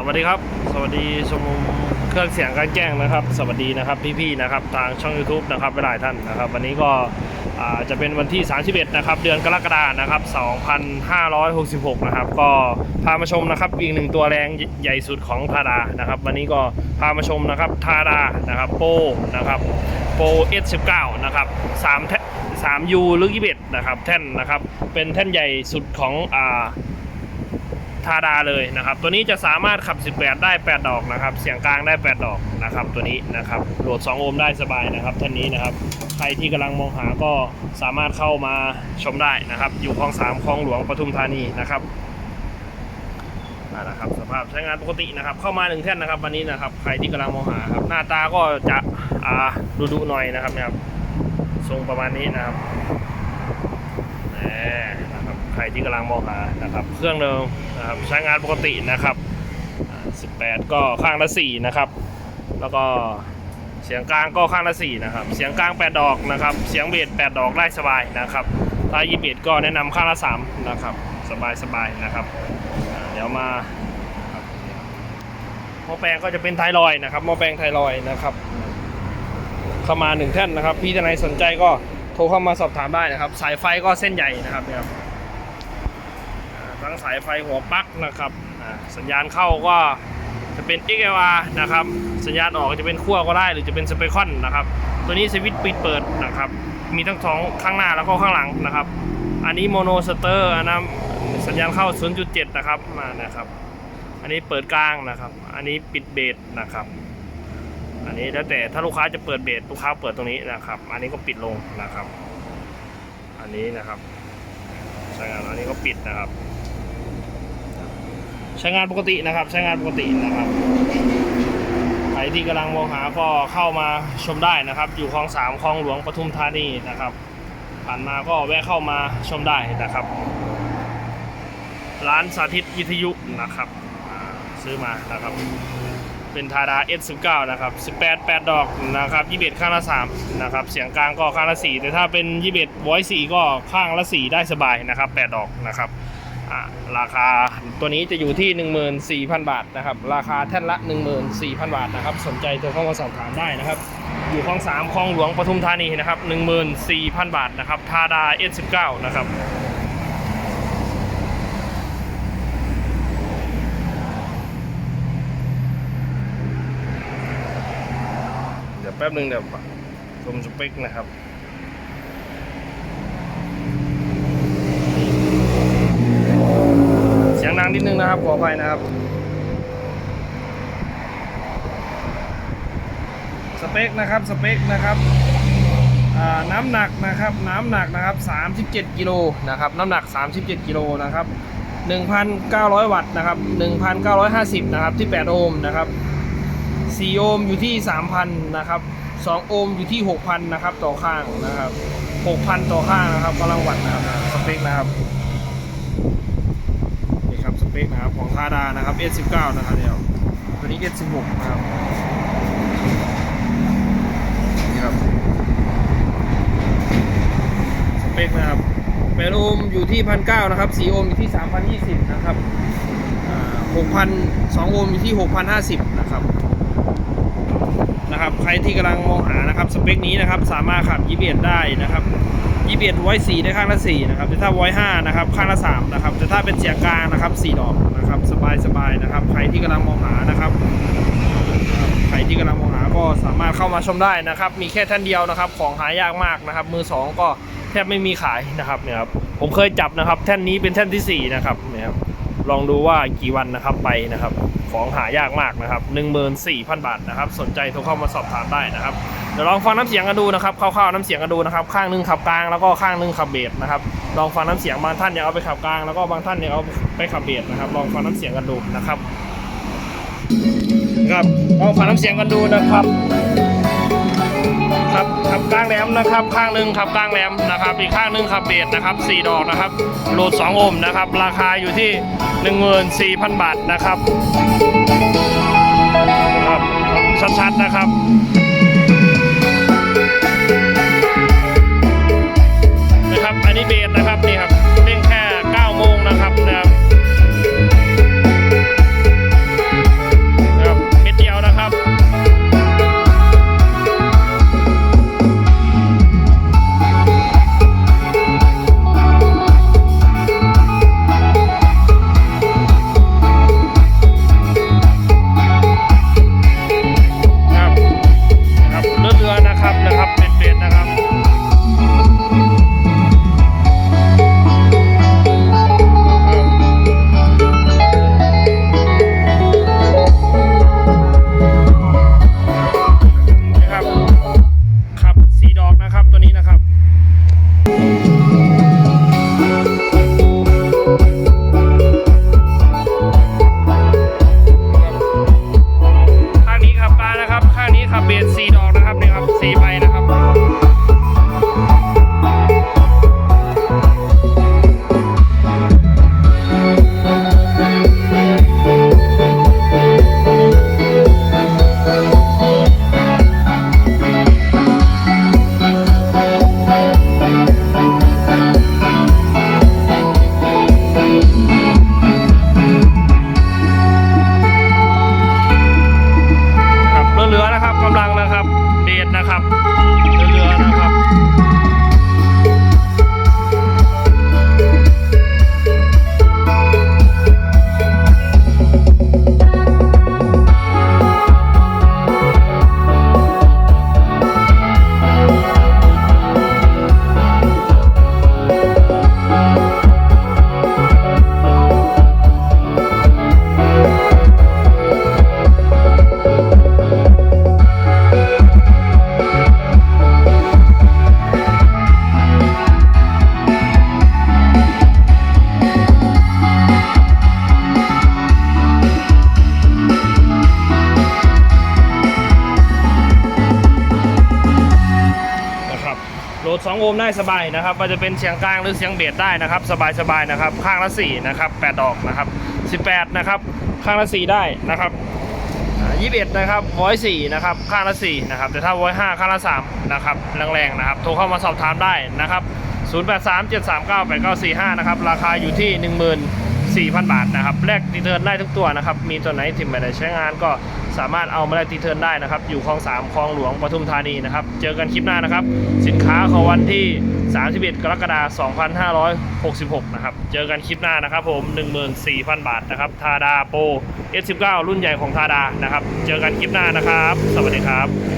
สวัสดีครับ สวัสดีชมรมเครื่องเสียงการแจ้งนะครับ สวัสดีนะครับพี่ๆนะครับทางช่อง YouTube นะครับหลายท่านนะครับ วันนี้ก็จะเป็นวันที่ 31 นะครับ เดือนกรกฎานะครับ 2566 นะครับ ก็พามาชมนะครับอีกหนึ่งตัวแรงใหญ่สุดของทาดานะครับ วันนี้ก็พามาชมนะครับทาดานะครับโปนะครับโป S19 นะครับ3แท่3 U หรือ21นะครับ แท่นนะครับ เป็นแท่นใหญ่สุดของอ่า ธาดาเลยนะครับ ตัวนี้จะสามารถขับ 18 ได้ 8 ดอกนะครับ เสียงกลางได้ 8 ดอกนะครับ ตัวนี้นะครับโหลด 2 โอห์มได้สบายนะครับท่านนี้นะครับ ใครที่กำลังมองหาก็สามารถเข้ามาชมได้นะครับ อยู่คลองสามคลองหลวงปทุมธานีนะครับนะครับสภาพใช้งานปกตินะครับ เข้ามาหนึ่งแท่นนะครับวันนี้นะครับ ใครที่กำลังมองหาครับ หน้าตาก็จะอ่าดูดุๆหน่อยนะครับนะครับทรงประมาณนี้นะครับแหม รับใครที่กำลังมองหานะครับ เครื่องเดิมนะครับใช้งานปกตินะครับ 18 ก็ข้างละ4นะครับ แล้วก็เสียงกลางก็ข้างละ4นะครับ เสียงกลาง 8 ดอกนะครับ เสียงเบส8ดอกได้สบายนะครับ ถ้า21ก็แนะนำข้างละ3นะครับ สบายสบายนะครับ เดี๋ยวมาหม้อแปลงก็จะเป็นไทรอยนะครับหม้อแปลงไทรอยนะครับ เข้ามาหนึ่งแท่นนะครับ พี่ทนายสนใจก็โทรเข้ามาสอบถามได้นะครับ สายไฟก็เส้นใหญ่นะครับเนี่ย ทั้งสายไฟหัวปลั๊กนะครับสัญญาณเข้าก็จะเป็น XLR นะครับ สัญญาณออกจะเป็นขั้วก็ได้หรือจะเป็นสเปคอนนะครับ ตัวนี้สวิตช์ปิดเปิดนะครับ มีทั้งสองข้างหน้าแล้วก็ข้างหลังนะครับ อันนี้โมโนสเตอร์อันนั้นสัญญาณเข้า 0.7 นะครับมานะครับ อันนี้เปิดกลางนะครับ อันนี้ปิดเบสนะครับ อันนี้แล้วแต่ถ้าลูกค้าจะเปิดเบสลูกค้าเปิดตรงนี้นะครับ อันนี้ก็ปิดลงนะครับ อันนี้นะครับใช้งานอันนี้ก็ปิดนะครับ ใช้งานปกตินะครับ ใช้งานปกตินะครับใครที่กำลังมองหาก็เข้ามาชมได้นะครับ อยู่คลองสามคลองหลวงปทุมธานีนะครับ ผ่านมาก็แวะเข้ามาชมได้นะครับ ร้านสาธิตวิทยุนะครับซื้อมานะครับ เป็นทาดา S19 นะครับ18 8 ดอกนะครับ21 ข้างละ3นะครับ เสียงกลางก็ข้างละ4แต่ถ้าเป็น21 voice 4ก็ข้างละ4ได้สบายนะครับ 8 ดอกนะครับ ราคาตัวนี้จะอยู่ที่ 14,000 บาทนะครับ ราคาแท่นละ 14,000 บาทนะครับ สนใจโทรเข้ามาสอบถามได้นะครับ อยู่คลอง3คลองหลวงปทุมธานีนะครับ 14,000 บาทนะครับทาดา S19 นะครับเดี๋ยวแป๊บหนึ่งเดี๋ยวชมสเปคนะครับ เสียงดัง นิดนึงนะครับขออภัยนะครับ สเปคนะครับสเปคนะครับน้ำหนักนะครับน้ำหนักนะครับ 37กิโลนะครับน้ำหนัก 37กิโลนะครับ1,900 วัตต์นะครับ1,950นะครับที่ 8 โอห์มนะครับ 4 โอห์มอยู่ที่ 3,000นะครับ2 โอห์มอยู่ที่ 6,000นะครับต่อข้างนะครับ 6,000 ต่อข้างนะครับกำลังวัตต์นะครับสเปคนะครับ ปคนะครับของทาดานะครับ S19 นะครับเดี๋ยวตัวนี้ S16 นะครับนี่ครับสเปคนะครับแปดโอห์มอยู่ที่1,009นะครับ4โอห์มอยู่ที่3,020นะครับอ่า6,000 2โอห์มอยู่ที่6,050นะครับ นะครับใครที่กำลังมองหานะครับสเปคนี้นะครับสามารถขับ21ได้นะครับ21ไว้4ได้ข้างละ4นะครับแต่ถ้าไว้5นะครับข้างละ3นะครับแต่ถ้าเป็นเสียงกลางนะครับ4ดอกนะครับสบายสบายนะครับ ใครที่กำลังมองหานะครับใครที่กำลังมองหาก็สามารถเข้ามาชมได้นะครับ มีแค่ท่านเดียวนะครับ ของหายากมากนะครับ มือสองก็แทบไม่มีขายนะครับเนี่ยครับผมเคยจับนะครับ แท่นนี้เป็นแท่นที่สี่นะครับเนี่ยครับลองดูว่ากี่วันนะครับไปนะครับ ของหายากมากนะครับ 14,000 บาทนะครับ สนใจโทรเข้ามาสอบถามได้นะครับ เดี๋ยวลองฟังน้ำเสียงกันดูนะครับคร่าวๆน้ำเสียงกันดูนะครับ ข้างหนึงขับกลางแล้วก็ข้างหนึงขับเบสนะครับ ลองฟังน้ำเสียงบางท่านอยากเอาไปขับกลางแล้วก็บางท่านอยากเอาไปขับเบสนะครับ ลองฟังน้ำเสียงกันดูนะครับ ครับลองฟังน้ำเสียงกันดูนะครับ ครับขับกลางแหลมนะครับ ข้างหนึ่งขับกลางแหลมนะครับ อีกข้างหนึ่งขับเบสนะครับสี่ดอกนะครับโหลด 2 โอห์มนะครับ ราคาอยู่ที่ 14,000 บาทนะครับครับชัดๆนะครับนะครับอันนี้เบสนะครับนี่ครับเร่งแค่9โมงนะครับนะครับ โหลด 2 โอห์มได้สบายนะครับว่าจะเป็นเสียงกลางหรือเสียงเบสได้นะครับ สบายๆนะครับ ข้างละ4นะครับ8ดอกนะครับ 18 นะครับ ข้างละ 4 ได้นะครับยี่สิบเอ็ดนะครับวอยสนะครับ ข้างละ 4 นะครับ แต่ถ้าวอยห้าข้างละ 3 นะครับ แรงๆ นะครับ โทรเข้ามาสอบถามได้นะครับ 0837398945 นะครับ ราคาอยู่ที่ 14,000 บาทนะครับ แลกตีเทิร์นได้ทุกตัวนะครับ มีตัวไหนที่ไม่ได้ใช้งานก็ สามารถเอามาแลกตีเทิร์นได้นะครับ อยู่คลอง 3 คลองหลวงปทุมธานีนะครับ เจอกันคลิปหน้านะครับ สินค้าของวันที่ 31 กรกฎาคม 2566 นะครับ เจอกันคลิปหน้านะครับผม 14,000 บาทนะครับ ทาดาโป S19 รุ่นใหญ่ของทาดานะครับ เจอกันคลิปหน้านะครับ สวัสดีครับ